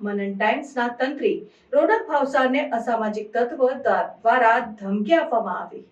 મનન ટાઈમ્સના તંત્રી રોનક ભાવસારને અસામાજિક તત્વ દ્વારા ધમકી આપવામાં આવી.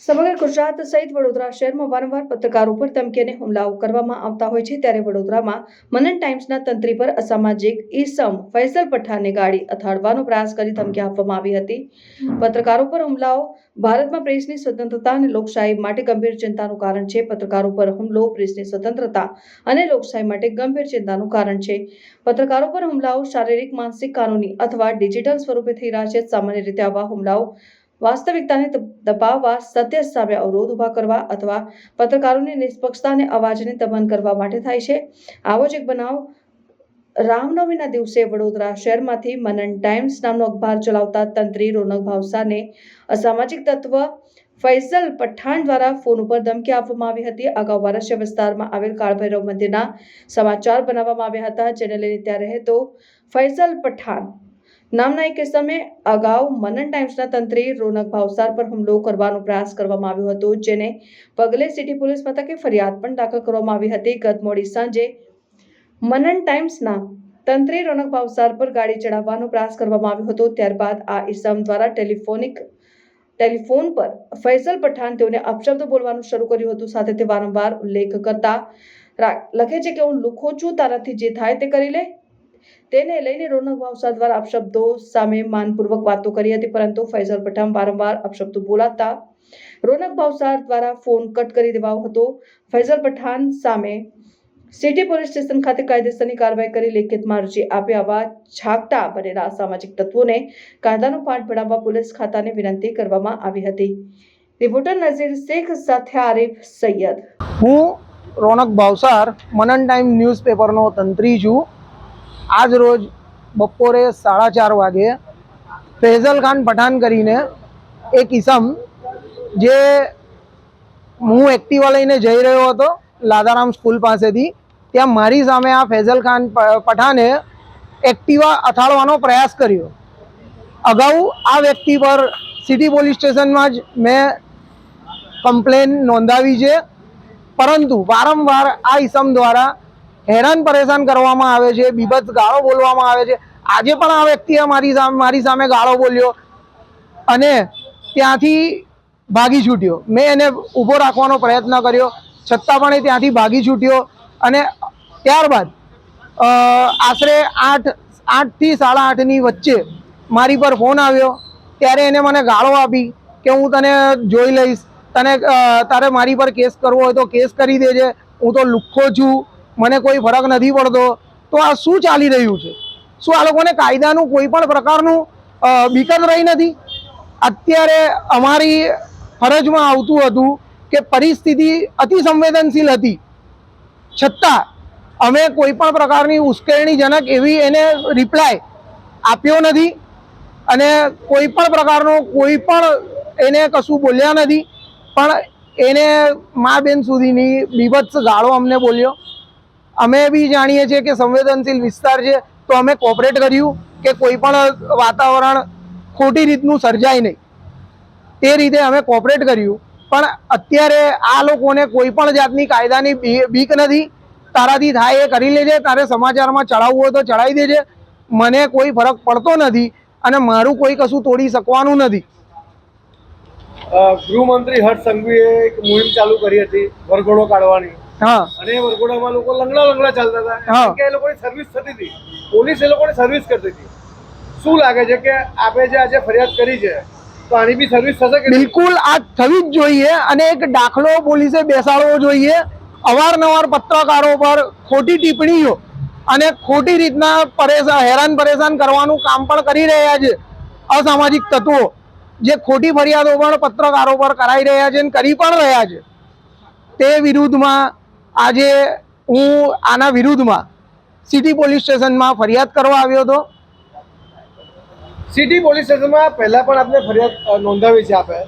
સમગ્ર ગુજરાત સહિત વડોદરા શહેરમાં વારંવાર પત્રકારો પર ધમકી અને હુમલાઓ કરવામાં આવતા હોય છે ત્યારે વડોદરામાં મનન ટાઈમ્સના તંત્રી પર અસામાજિક ઈસમ ફૈસલ પઠાણને ગાડી અથાડવાનો પ્રયાસ કરી ધમકી આપવામાં આવી હતી. પત્રકારો પર હુમલાઓ ભારતમાં પ્રેસની સ્વતંત્રતા અને લોકશાહી માટે ગંભીર ચિંતાનું કારણ છે. પત્રકારો પર હુમલો પ્રેસની સ્વતંત્રતા અને લોકશાહી માટે ગંભીર ચિંતાનું કારણ છે. પત્રકારો પર હુમલાઓ શારીરિક, માનસિક, કાનૂની અથવા ડિજિટલ સ્વરૂપે થઈ રહ્યા છે. સામાન્ય રીતે આવા હુમલાઓ વાસ્તવિકતાને દબાવવા સત્ય સામે અવરોધ ઊભા કરવા અથવા પત્રકારોની નિષ્પક્ષતાને અવાજને દમન કરવા માટે થાય છે. આવો જ એક બનાવ રામનવમીના દિવસે વડોદરા શહેરમાંથી મનન ટાઈમ્સ નામનો અખબાર ચલાવતા તંત્રી રોનક ભાવસાને અસામાજિક તત્વ ફૈઝલ પઠાણ દ્વારા ફોન ઉપર ધમકી આપવામાં આવી હતી. અગાઉ વારસ્ય વિસ્તારમાં આવેલ કાળભૈરવ મંદિરના સમાચાર બનાવવામાં આવ્યા હતા. જેને લઈને ત્યાં રહેતો ફૈઝલ પઠાણ નામના એક કિસ્સામે અગાઉ મનન ટાઈમ્સના તંત્રી રોનક ભાવસાર પર હુમલો કરવાનો પ્રયાસ કરવામાં આવ્યો હતો, જેને પગલે સિટી પોલીસ મથકે ફરિયાદ પણ દાખલ કરવામાં આવી હતી. ગત મોડી સાંજે મનન ટાઈમ્સના તંત્રી રોનક ભાવસાર પર ગાડી ચડાવવાનો પ્રયાસ કરવામાં આવ્યો હતો. ત્યારબાદ આ ઇસમ દ્વારા ટેલિફોનિક ટેલિફોન પર ફૈઝલ પઠાણ તેઓને અપશબ્દ બોલવાનું શરૂ કર્યું હતું. સાથે તે વારંવાર ઉલ્લેખ કરતા લખે છે કે, હું લુખો છું, તારાથી જે થાય તે કરી લે તેને લઈને રોનક ભાવસાર દ્વારા અપશબ્દો સામે માનપૂર્વક વાતો કરી હતી, પરંતુ ફૈઝલ પઠાણ વારંવાર અપશબ્દો બોલાતા રોનક ભાવસાર દ્વારા ફોન કટ કરી દેવાયો હતો. ફૈઝલ પઠાણ સામે સિટી પોલીસ સ્ટેશન ખાતે કાયદેસરની કાર્યવાહી કરી લેખિતમાં અરજી આપી આવા છાકતા બનેલા સામાજિક તત્વોને કાયદાનો પાઠ ભણાવવા પોલીસ ખાતાને વિનંતી કરવામાં આવી હતી. રિપોર્ટર નઝીર શેખ સાથે આરિફ સૈયદ. હું રોનક ભાવસાર મનન ટાઈમ ન્યૂઝપેપરનો તંત્રી છું. આજ રોજ બપોરે સાડા ચાર વાગે ફૈઝલ ખાન પઠાણ કરીને એક ઈસમ જે હું એક્ટિવા લઈને જઈ રહ્યો હતો લાદારામ સ્કૂલ પાસેથી, ત્યાં મારી સામે આ ફૈઝલ ખાન પ- પઠાણે એક્ટિવા અથાળવાનો પ્રયાસ કર્યો. અગાઉ આ વ્યક્તિ પર સિટી પોલીસ સ્ટેશનમાં જ મેં કમ્પ્લેન નોંધાવી છે, પરંતુ વારંવાર આ ઈસમ દ્વારા હેરાન પરેશાન કરવામાં આવે છે, બીભત્સ ગાળો બોલવામાં આવે છે. આજે પણ આ વ્યક્તિએ મારી સામે મારી સામે ગાળો બોલ્યો અને ત્યાંથી ભાગી છૂટ્યો. મેં એને ઊભો રાખવાનો પ્રયત્ન કર્યો, છતાં પણ એ ત્યાંથી ભાગી છૂટ્યો અને ત્યારબાદ આશરે આઠ, આઠથી સાડા આઠની વચ્ચે મારી પર ફોન આવ્યો. ત્યારે એને મને ગાળો આપી કે હું તને જોઈ લઈશ. તને તારે મારી પર કેસ કરવો હોય તો કેસ કરી દેજે. હું તો લુખ્ખો છું. મને કોઈ ફરક નથી પડતો. તો આ શું ચાલી રહ્યું છે? શું આ લોકોને કાયદાનું કોઈ પણ પ્રકારનું અ, રહી નથી? અત્યારે અમારી ફરજમાં આવતું હતું કે પરિસ્થિતિ અતિ સંવેદનશીલ હતી. છતાં અમે કોઈ પણ પ્રકારની ઉશ્કેરણીજનક એવી એને રિપ્લાય આપ્યો નથી અને કોઈ પણ પ્રકારનો કોઈ પણ એને કશું બોલ્યા નથી. પણ એને મા બેન સુધીની બીભત્સ ગાળો અમને બોલ્યો. અમે બી જાણીએ છીએ કે સંવેદનશીલ વિસ્તાર છે, તો અમે કોઓપરેટ કર્યું કે કોઈ પણ વાતાવરણ ખોટી રીતનું સર્જાય નહીં. તે રીતે અમે કોઓપરેટ કર્યું. પણ અત્યારે આ લોકોને કોઈ પણ જાતની કાયદાની બીક નથી. તારાથી થાય એ કરી લેજે, તારે સમાચારમાં ચડાવવું હોય તો ચડાવી દેજે. મને કોઈ ફરક પડતો નથી અને મારું કોઈ કશું તોડી શકવાનું નથી. ગૃહમંત્રી હર્ષ સંઘવીએ એક મુહિમ ચાલુ કરી હતી, વરઘોડો કાઢવાની. હા. અને વરઘોડામાં લોકો લંગડા લંગડા ચાલતા હતા. કે એ લોકોની સર્વિસ થતી હતી. પોલીસ એ લોકોની સર્વિસ કરતી હતી. શું લાગે છે કે આપણે જે આજે ફરિયાદ કરી છે તો આની બી સર્વિસ થશે કે બિલકુલ આ થવી જ જોઈએ અને એક દાખલો પોલીસે બેસાડવો જોઈએ. અવારનવાર પત્રકારો પર ખોટી ટિપ્પણીઓ અને ખોટી રીતના પરેશાન હેરાન પરેશાન કરવાનું કામ પણ કરી રહ્યા છે. અસામાજિક તત્વો જે ખોટી ફરિયાદો પણ પત્રકારો પર કરાઈ રહ્યા છે અને કરી પણ રહ્યા છે. તે વિરુદ્ધમાં આજે હું આના વિરુદ્ધમાં સિટી પોલીસ સ્ટેશનમાં ફરિયાદ કરવા આવ્યો હતો. સિટી પોલીસ સ્ટેશનમાં પહેલા પણ આપને ફરિયાદ નોંધાવી છે આપે.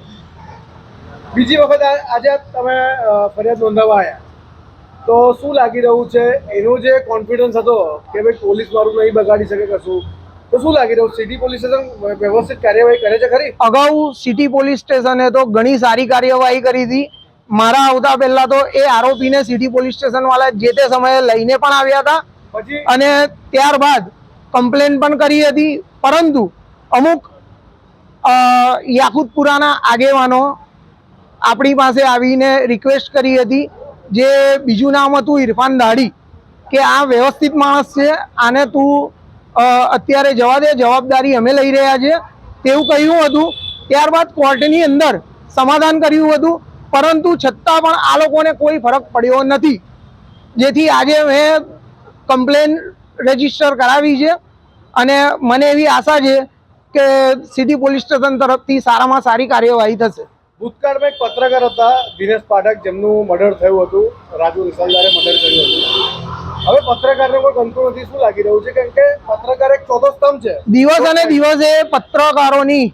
બીજી વખત આજે તમે ફરિયાદ નોંધાવવા આવ્યા તો શું લાગી રહ્યું છે? એનો જે કોન્ફિડન્સ હતો કે ભાઈ પોલીસ મારું નહીં બગાડી શકે કશું તો શું લાગી રહ્યું? સિટી પોલીસ સ્ટેશન વ્યવસ્થિત કાર્યવાહી કરે છે ખરી? અગાઉ સિટી પોલીસ સ્ટેશને તો ઘણી સારી કાર્યવાહી કરી હતી. મારા આવતા પહેલા તો એ આરોપીને સિટી પોલીસ સ્ટેશન વાળા જે તે સમયે લઈને પણ આવ્યા હતા. અને ત્યારબાદ કમ્પ્લેન પણ કરી હતી પરંતુ અમુક યાકુતપુરાના આગેવાનો આપણી પાસે આવીને રિક્વેસ્ટ કરી હતી જે બીજું નામ હતું ઇરફાન દાડી કે આ વ્યવસ્થિત માણસ છે આને તું અત્યારે જવા દે જવાબદારી અમે લઈ રહ્યા છે તેવું કહ્યું હતું. ત્યારબાદ કોર્ટની અંદર સમાધાન કર્યું હતું. પરંતુ છતાં પણ આ લોકોને કોઈ ફરક પડ્યો નથી. જેથી આજે મેં કમ્પ્લેન રજિસ્ટર કરાવી છે અને મને એવી આશા છે કે સિટી પોલીસ સ્ટેશન તરફથી સારામાં સારી કાર્યવાહી થશે. ભૂતકાળમાં એક પત્રકાર હતા દિનેશ પાઠક જેમનું મર્ડર થયું હતું. રાજુ રિસાલદારે મર્ડર કર્યું હતું. હવે પત્રકારને કોઈ ગમતું નથી શું લાગી રહ્યું છે? કેમ કે પત્રકાર એક ચોથો સ્તંભ છે. દિવસ અને દિવસે પત્રકારોની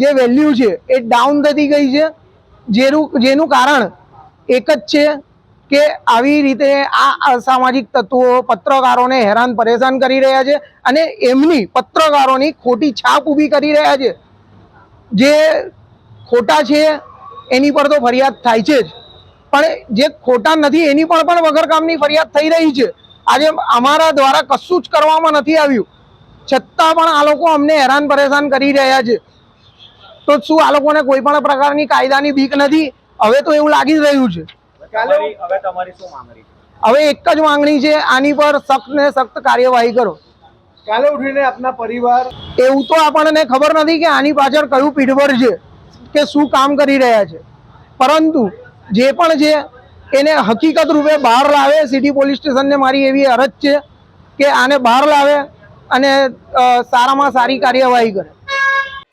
જે વેલ્યુ છે એ ડાઉન થતી ગઈ છે. જેનું જેનું કારણ એક જ છે કે આવી રીતે આ અસામાજિક તત્વો પત્રકારોને હેરાન પરેશાન કરી રહ્યા છે અને એમની પત્રકારોની ખોટી છાપ ઊભી કરી રહ્યા છે. જે ખોટા છે એની પર તો ફરિયાદ થાય છે જ. પણ જે ખોટા નથી એની પર પણ વગર કામની ફરિયાદ થઈ રહી છે. આજે અમારા દ્વારા કશું જ કરવામાં નથી આવ્યું. છતાં પણ આ લોકો અમને હેરાન પરેશાન કરી રહ્યા છે. તો શું આ લોકોને કોઈ પણ પ્રકારની કાયદાની બીક નથી? હવે તો એવું લાગી જ રહ્યું છે. હવે તમારી શું માંગણી હવે એક જ માંગણી છે આની પર સખ્ત ને સખ્ત કાર્યવાહી કરો. કાલે ઉઠીને આપના પરિવાર એવું તો આપણને ખબર નથી કે આની પાછળ કયું પીઠબળ છે કે શું કામ કરી રહ્યા છે. પરંતુ જે પણ છે એને હકીકત રૂપે બહાર લાવે સિટી પોલીસ સ્ટેશનને મારી એવી અરજ છે કે આને બહાર લાવે અને સારામાં સારી કાર્યવાહી કરે.